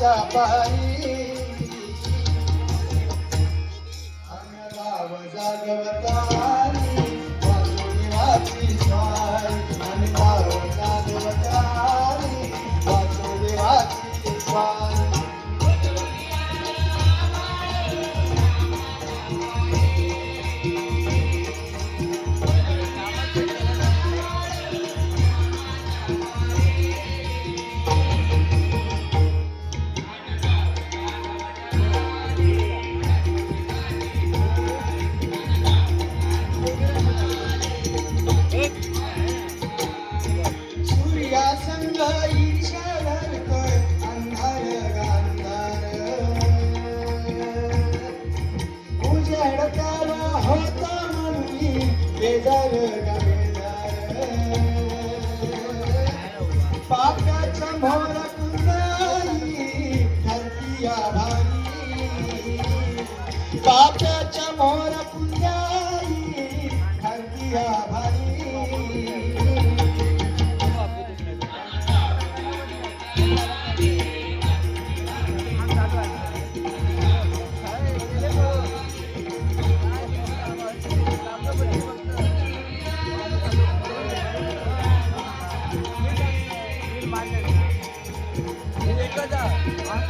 माझ्या बाई. बाप्याच्या मोर पुण्याई ठरती आभारी 아,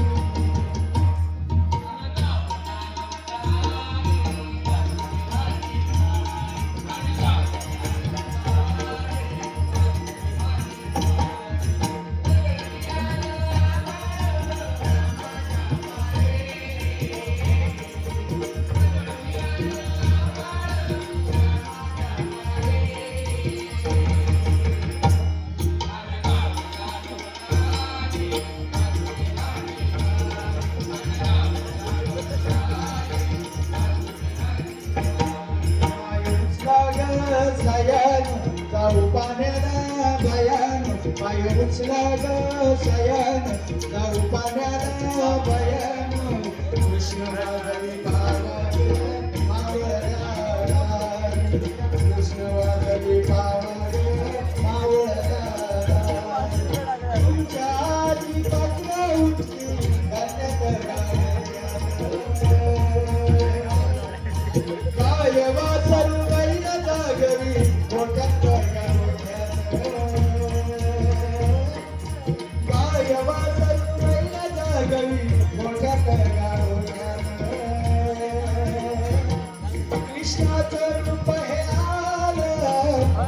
पाय उचला ग सयन जाऊ पाण्याला भयन कृष्ण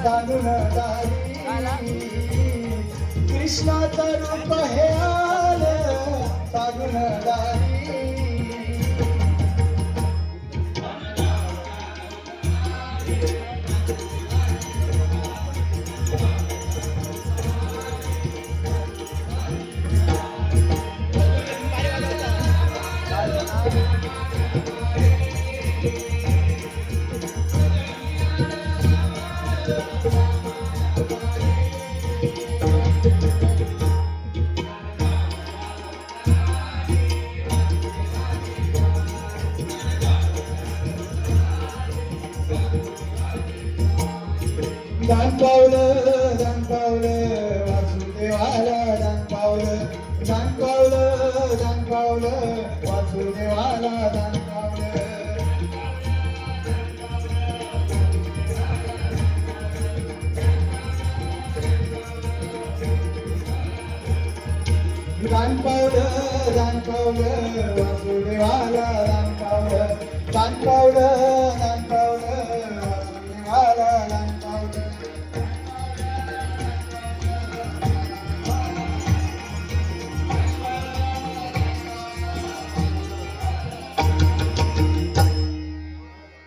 तानुन दारी. कृष्णाचं रूप हे आलं तानुन दारी. दान पावलं दान पावलं वासुदेवाला दान पावलं. दान पावलं दान पावलं वासुदेवाला दान पावलं. दान पावलं दान पावलं वासुदेवाला दान पावलं. दान पावलं दान पावलं वासुदेवाला